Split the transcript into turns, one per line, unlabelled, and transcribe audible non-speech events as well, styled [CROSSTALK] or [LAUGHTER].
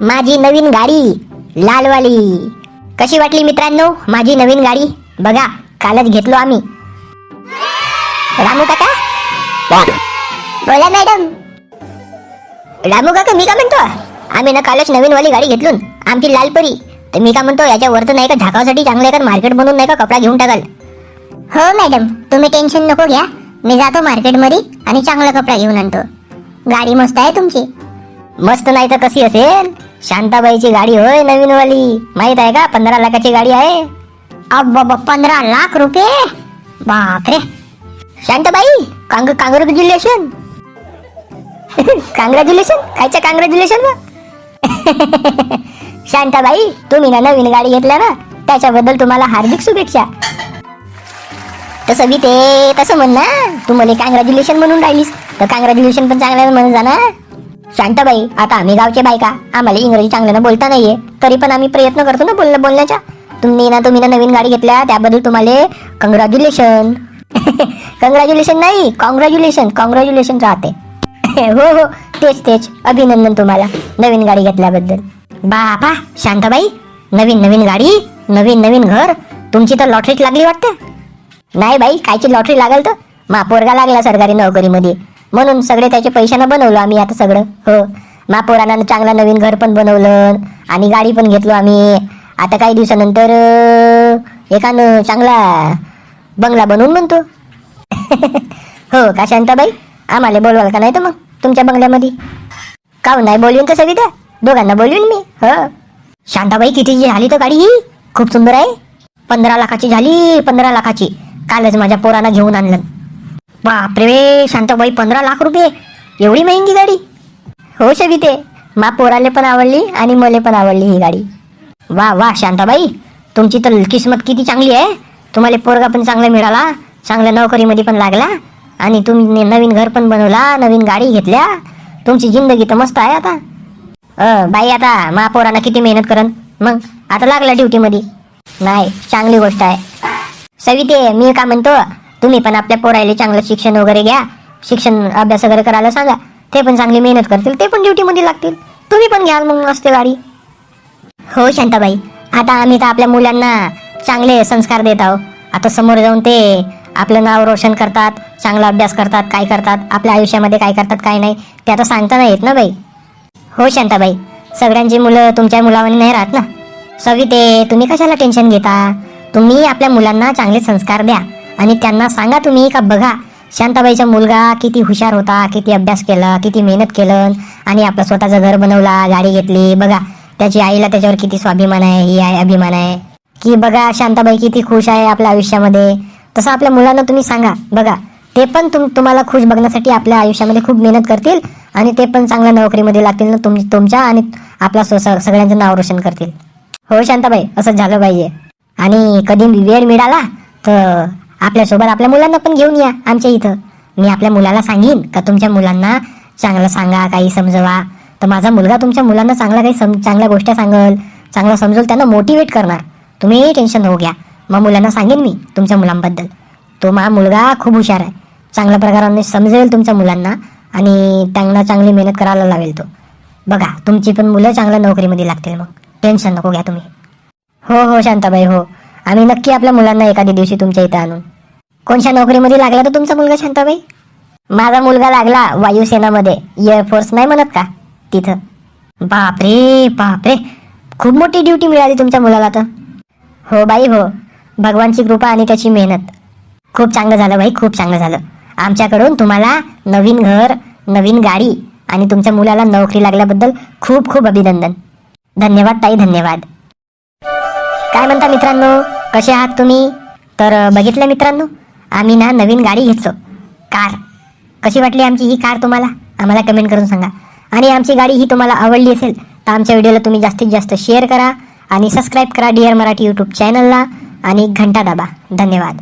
माझी नवीन गाडी लालवाली. कशी वाटली मित्रांनो माझी नवीन गाडी? बघा कालच घेतलो आम्ही. रामू काका? बोला मॅडम. रामू काका मी का म्हणतो? आम्ही ना कालच नवीन वाली गाडी घेतलून आमची लालपरी तर मी का म्हणतो याच्या वरतं नाही का झाकासाठी चांगलं एखाद मार्केट बनवून नाही का कपडा घेऊन टाकाल? हो मॅडम तुम्ही टेन्शन नको घ्या. मी जातो मार्केटमध्ये आणि चांगला कपडा घेऊन आणतो. गाडी मस्त आहे तुमची. मस्त नाही तर कशी असेल? शांताबाईची गाडी होय नवीन वाली माहीत आहे का? पंधरा लाखाची गाडी आहे. अब बाबा पंधरा लाख रुपये? बापरे. शांताबाई कांग काँग्रॅच्युलेशन काँग्रॅच्युलेशन कायच्या काँग्रॅच्युलेशन [LAUGHS] शांताबाई तुम्ही ना नवीन गाडी घेतल्या ना त्याच्याबद्दल तुम्हाला हार्दिक शुभेच्छा. तसं मी ते तसं म्हण ना. तू मला काँग्रॅच्युलेशन म्हणून राहिलीस. तर काँग्रॅच्युलेशन पण चांगल्यानं म्हणून जाणार शांताबाई आता आम्ही गावचे बायका. आम्हाला इंग्रजी चांगल्यानं बोलता नाहीये. तरी पण आम्ही प्रयत्न करतो ना बोल बोलण्याचा. तुम्ही ना तुम्ही ना नवीन गाडी घेतल्या त्याबद्दल तुम्हाला कंग्रॅच्युलेशन कंग्रॅच्युलेशन [LAUGHS] नाही कॉंग्रॅच्युलेशन कॉंग्रॅच्युलेशन राहते. [LAUGHS] हो हो तेच तेच. अभिनंदन तुम्हाला नवीन गाडी घेतल्याबद्दल. बापा शांताबाई नवीन नवीन गाडी नवीन नवीन घर. तुमची तर लॉटरीच लागली वाटते. नाही बाई कायची लॉटरी लागेल तर? मा पोरगा लागला सरकारी नोकरीमध्ये. म्हणून सगळे त्याचे पैशानं बनवलं आम्ही आता सगळं. हो. महापौरानं पोरानं नवीन घर पण बनवलं आणि गाडी पण घेतलो आम्ही. आता काही दिवसानंतर एकानं चांगला बंगला बनवून म्हणतो. [LAUGHS] हो का शांताबाई? आम्हाला बोलवाल का नाही तर मग? तुमच्या बंगल्यामध्ये? का हो, नाही बोलवीन तर सगळी त्या दोघांना बोलवीन मी. हो. शांताबाई कितीची झाली तर गाडी ही? खूप सुंदर आहे. पंधरा लाखाची झाली पंधरा लाखाची. कालच माझ्या पोरानं घेऊन आणलं. बापरे शांताबाई पंधरा लाख रुपये. एवढी महंगी गाडी. हो शविते मा पोराले पण आवडली आणि मले पण आवडली ही गाडी. वा वा शांताबाई तुमची तर किस्मत किती चांगली आहे. तुम्हाला पोरगा पण चांगला मिळाला चांगल्या नोकरीमध्ये पण लागला आणि तुम्ही नवीन घर पण बनवला नवीन गाडी घेतल्या. तुमची जिंदगी तर मस्त आहे आता. अ बाई आता मा पोरानं किती मेहनत करन? मग आता लागला ड्युटीमध्ये. नाही चांगली गोष्ट आहे. सविते मी का म्हणतो तुम्ही पण आपल्या पोरायले चांगलं शिक्षण वगैरे घ्या. शिक्षण अभ्यास वगैरे करायला सांगा. ते पण चांगली मेहनत करतील ते पण ड्युटीमध्ये लागतील. तुम्ही पण घ्याल मग मस्त गाडी. हो शांताबाई. आता आम्ही तर आपल्या मुलांना चांगले संस्कार देत आहोत. आता समोर जाऊन ते आपलं नाव रोशन करतात चांगला अभ्यास करतात काय करतात आपल्या आयुष्यामध्ये काय करतात काय नाही ते आता सांगता नाही येत ना बाई? हो शांताबाई. सगळ्यांची मुलं तुमच्या मुलावानी नाही राहत ना? सविते तुम्ही कशाला टेन्शन घेता? तुम्ही आपल्या मुलांना चांगले संस्कार द्या. आणि त्यांना सांगा तुम्ही का बघा शांताबाईचा मुलगा किती हुशार होता किती अभ्यास केला किती मेहनत केलं आणि आपलं स्वतःचं घर बनवला गाडी घेतली. बघा त्याची आईला त्याच्यावर किती स्वाभिमान आहे ही आहे अभिमान आहे. की बघा शांताबाई किती खुश आहे आपल्या आयुष्यामध्ये. तसं आपल्या मुलांना तुम्ही सांगा. बघा ते पण तुम तुम्हाला खुश बघण्यासाठी आपल्या आयुष्यामध्ये खूप मेहनत करतील आणि ते पण चांगल्या नोकरीमध्ये लागतील ना तुम तुमच्या आणि आपला सगळ्यांचं नाव रोशन करतील. हो शांताबाई असंच झालं पाहिजे. आणि कधी वेळ मिळाला तर आपल्यासोबत आपल्या मुलांना पण घेऊन या आमच्या इथं. मी आपल्या मुलाला सांगेन का तुमच्या मुलांना चांगलं सांगा काही समजवा. तर माझा मुलगा तुमच्या मुलांना चांगला काही सम चांगल्या गोष्टी सांगल चांगलं समजेल त्यांना मोटिवेट करणार. तुम्ही टेन्शन हो घ्या. मग मुलांना सांगेन मी तुमच्या मुलांबद्दल. तो मा मुलगा खूप हुशार आहे. चांगल्या प्रकाराने समजेल तुमच्या मुलांना आणि त्यांना चांगली मेहनत करायला लावेल तो. बघा तुमची पण मुलं चांगल्या नोकरीमध्ये लागतील मग. टेन्शन नको घ्या तुम्ही. हो हो शांताबाई हो. आम्ही नक्की आपल्या मुलांना एखाद्या दिवशी तुमच्या इथं आणून कोणत्या नोकरीमध्ये लागला तर तुमचा मुलगा शांताबाई? माझा मुलगा लागला वायुसेनामध्ये एअरफोर्स नाही म्हणत का? तिथं. बापरे बापरे. खूप मोठी ड्युटी मिळाली तुमच्या मुलाला तर. हो बाई हो. भगवानची कृपा आणि त्याची मेहनत. खूप चांगलं झालं बाई खूप चांगलं झालं. आमच्याकडून तुम्हाला नवीन घर नवीन गाडी आणि तुमच्या मुलाला नोकरी लागल्याबद्दल खूप खूप अभिनंदन. धन्यवाद ताई धन्यवाद. काय म्हणता मित्रांनो? कसे आहात तुम्ही? तर बघितलं मित्रांनो आम्ही ना नवीन गाडी घेतलो. कार. कशी वाटली आमची ही कार तुम्हाला? आम्हाला कमेंट करून सांगा. आणि आमची गाडी ही तुम्हाला आवडली असेल तर आमच्या व्हिडिओला तुम्ही जास्तीत जास्त शेअर करा आणि सबस्क्राईब करा डिअर मराठी यूट्यूब चॅनलला. आणि घंटा दाबा. धन्यवाद.